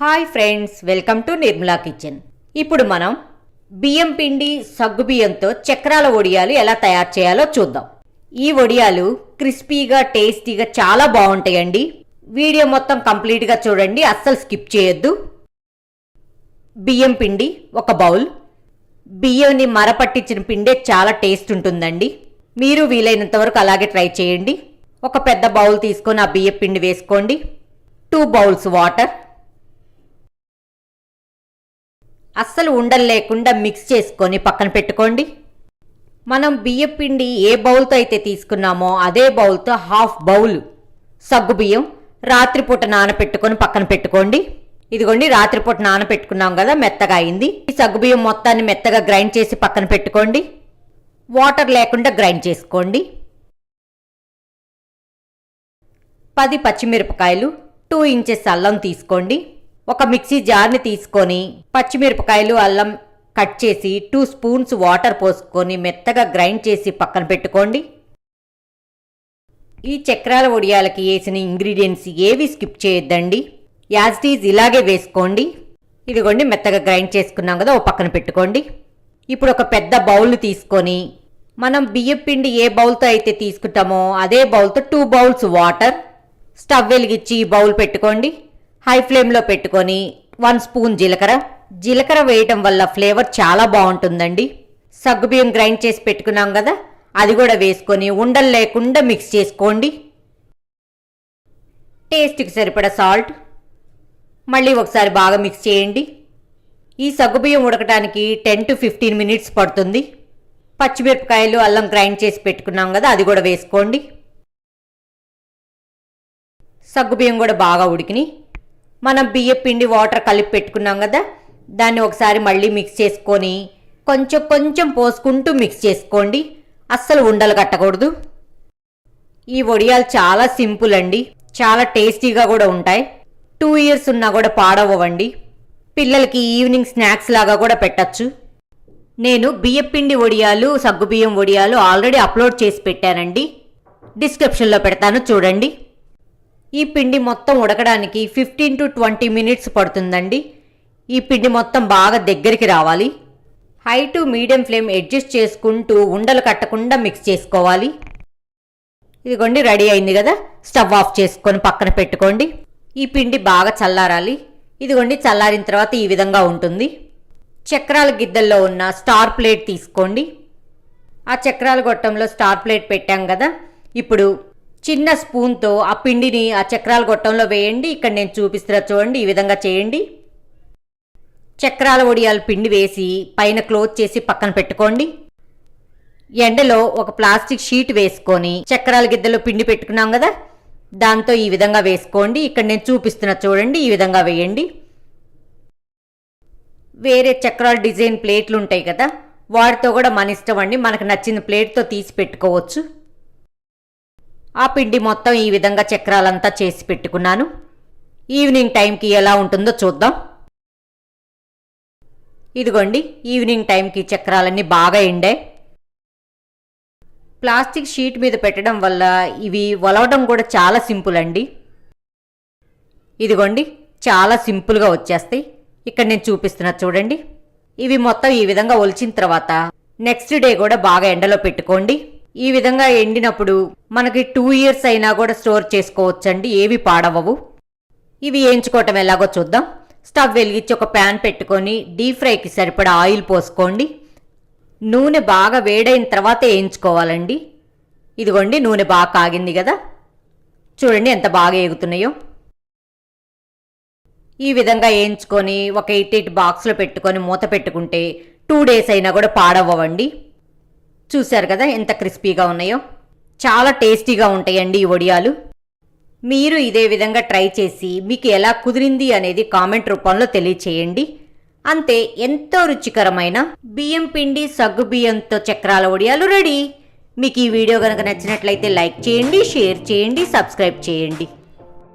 Hi friends welcome to Nirmala kitchen. ఇప్పుడు మనం బియ్యం పిండి సగ్గు బియ్యంతో చక్రాల వడియాలు ఎలా తయారు చేయాలో చూద్దాం. ఈ వడియాలు క్రిస్పీగా టేస్టీగా చాలా బాగుంటాయండి. వీడియో మొత్తం కంప్లీట్గా చూడండి అస్సలు స్కిప్ చేయొద్దు. బియ్యం పిండి ఒక బౌల్. బియ్యంని మరపట్టించిన పిండే చాలా టేస్ట్ ఉంటుందండి. మీరు వీలైనంత వరకు అలాగే ట్రై చేయండి. ఒక పెద్ద బౌల్ తీసుకొని ఆ బియ్యం పిండి వేసుకోండి. Two bowls water. అస్సలు ఉండలు లేకుండా మిక్స్ చేసుకొని పక్కన పెట్టుకోండి. మనం బియ్యం పిండి ఏ బౌల్తో అయితే తీసుకున్నామో అదే బౌల్తో హాఫ్ బౌల్ సగ్గు బియ్యం రాత్రిపూట నానపెట్టుకొని పక్కన పెట్టుకోండి. ఇదిగోండి రాత్రిపూట నానపెట్టుకున్నాం కదా మెత్తగా అయింది. ఈ సగ్గు బియ్యం మొత్తాన్ని మెత్తగా గ్రైండ్ చేసి పక్కన పెట్టుకోండి. వాటర్ లేకుండా గ్రైండ్ చేసుకోండి. పది పచ్చిమిరపకాయలు టూ ఇంచెస్ అల్లం తీసుకోండి. ఒక మిక్సీ జార్ని తీసుకొని పచ్చిమిరపకాయలు అల్లం కట్ చేసి టూ స్పూన్స్ వాటర్ పోసుకొని మెత్తగా గ్రైండ్ చేసి పక్కన పెట్టుకోండి. ఈ చక్రాల వడియాలకి వేసిన ఇంగ్రీడియంట్స్ ఏవి స్కిప్ చేయొద్దండి. యాజ్టీజ్ ఇలాగే వేసుకోండి. ఇదిగోండి మెత్తగా గ్రైండ్ చేసుకున్నాం కదా ఓ పక్కన పెట్టుకోండి. ఇప్పుడు ఒక పెద్ద బౌల్ తీసుకొని మనం బియ్యం పిండి ఏ బౌల్తో అయితే తీసుకుంటామో అదే బౌల్తో టూ బౌల్స్ వాటర్. స్టవ్ వెలిగించి ఈ బౌల్ పెట్టుకోండి. హై ఫ్లేమ్లో పెట్టుకొని వన్ స్పూన్ జీలకర్ర. జీలకర్ర వేయటం వల్ల ఫ్లేవర్ చాలా బాగుంటుందండి. సగ్గుబియ్యం గ్రైండ్ చేసి పెట్టుకున్నాం కదా అది కూడా వేసుకొని ఉండలు లేకుండా మిక్స్ చేసుకోండి. టేస్ట్కి సరిపడా సాల్ట్. మళ్ళీ ఒకసారి బాగా మిక్స్ చేయండి. ఈ సగ్గుబియ్యం ఉడకడానికి టెన్ టు ఫిఫ్టీన్ మినిట్స్ పడుతుంది. పచ్చిమిరపకాయలు అల్లం గ్రైండ్ చేసి పెట్టుకున్నాం కదా అది కూడా వేసుకోండి. సగ్గుబియ్యం కూడా బాగా ఉడికిని మనం బియ్య పిండి వాటర్ కలిపి పెట్టుకున్నాం కదా దాన్ని ఒకసారి మళ్ళీ మిక్స్ చేసుకొని కొంచెం కొంచెం పోసుకుంటూ మిక్స్ చేసుకోండి. అస్సలు ఉండలు కట్టకూడదు. ఈ వడియాలు చాలా సింపుల్ అండి. చాలా టేస్టీగా కూడా ఉంటాయి. టూ ఇయర్స్ ఉన్నా కూడా పాడవ్వండి పిల్లలకి ఈవినింగ్ స్నాక్స్ లాగా కూడా పెట్టచ్చు. నేను బియ్యపిండి వడియాలు సగ్గుబియ్యం వడియాలు ఆల్రెడీ అప్లోడ్ చేసి పెట్టానండి. డిస్క్రిప్షన్లో పెడతాను చూడండి. ఈ పిండి మొత్తం ఉడకడానికి ఫిఫ్టీన్ టు ట్వంటీ మినిట్స్ పడుతుందండి. ఈ పిండి మొత్తం బాగా దగ్గరికి రావాలి. High to medium flame adjust చేసుకుంటూ ఉండలు కట్టకుండా మిక్స్ చేసుకోవాలి. ఇదిగోండి రెడీ అయింది కదా. స్టవ్ ఆఫ్ చేసుకొని పక్కన పెట్టుకోండి. ఈ పిండి బాగా చల్లారాలి. ఇదిగోండి చల్లారిన తర్వాత ఈ విధంగా ఉంటుంది. చక్రాల గిద్దల్లో ఉన్న స్టార్ ప్లేట్ తీసుకోండి. ఆ చక్రాల గొట్టంలో స్టార్ ప్లేట్ పెట్టాం కదా. ఇప్పుడు చిన్న స్పూన్తో ఆ పిండిని ఆ చక్రాల గొట్టంలో వేయండి. ఇక్కడ నేను చూపిస్తున్నా చూడండి ఈ విధంగా చేయండి. చక్రాల వడియాల పిండి వేసి పైన క్లోజ్ చేసి పక్కన పెట్టుకోండి. ఎండలో ఒక ప్లాస్టిక్ షీట్ వేసుకొని చక్రాల గిద్దలో పిండి పెట్టుకున్నాం కదా దాంతో ఈ విధంగా వేసుకోండి. ఇక్కడ నేను చూపిస్తున్నా చూడండి ఈ విధంగా వేయండి. వేరే చక్రాల డిజైన్ ప్లేట్లు ఉంటాయి కదా వాటితో కూడా మన ఇష్టం అండి. మనకు నచ్చిన ప్లేట్తో తీసి పెట్టుకోవచ్చు. ఆ పిండి మొత్తం ఈ విధంగా చక్రాలంతా చేసి పెట్టుకున్నాను. ఈవినింగ్ టైంకి ఎలా ఉంటుందో చూద్దాం. ఇదిగోండి ఈవినింగ్ టైంకి చక్రాలన్నీ బాగా ఎండే ప్లాస్టిక్ షీట్ మీద పెట్టడం వల్ల ఇవి వలవడం కూడా చాలా సింపుల్ అండి. ఇదిగోండి చాలా సింపుల్గా వచ్చేస్తాయి. ఇక్కడ నేను చూపిస్తున్నా చూడండి. ఇవి మొత్తం ఈ విధంగా ఒలిచిన తర్వాత నెక్స్ట్ డే కూడా బాగా ఎండలో పెట్టుకోండి. ఈ విధంగా ఎండినప్పుడు మనకి టూ ఇయర్స్ అయినా కూడా స్టోర్ చేసుకోవచ్చండి. ఏవి పాడవవు. ఇవి వేయించుకోవటం ఎలాగో చూద్దాం. స్టవ్ వెలిగించి ఒక ప్యాన్ పెట్టుకొని డీప్ ఫ్రైకి సరిపడా ఆయిల్ పోసుకోండి. నూనె బాగా వేడైన తర్వాత వేయించుకోవాలండి. ఇదిగోండి నూనె బాగా కాగింది కదా. చూడండి ఎంత బాగా ఎగుతున్నాయో ఈ విధంగా వేయించుకొని ఒక ఎయిట్ ఎయిట్ బాక్స్లో పెట్టుకొని మూత పెట్టుకుంటే టూ డేస్ అయినా కూడా పాడవ్వండి. చూశారు కదా ఎంత క్రిస్పీగా ఉన్నాయో? చాలా టేస్టీగా ఉంటాయండి ఈ వడియాలు. మీరు ఇదే విధంగా ట్రై చేసి మీకు ఎలా కుదిరింది అనేది కామెంట్ రూపంలో తెలియచేయండి. అంతే ఎంతో రుచికరమైన బియ్యం పిండి సగ్గు బియ్యంతో చక్రాల వడియాలు రెడీ. మీకు ఈ వీడియో కనుక నచ్చినట్లయితే లైక్ చేయండి షేర్ చేయండి సబ్స్క్రైబ్ చేయండి.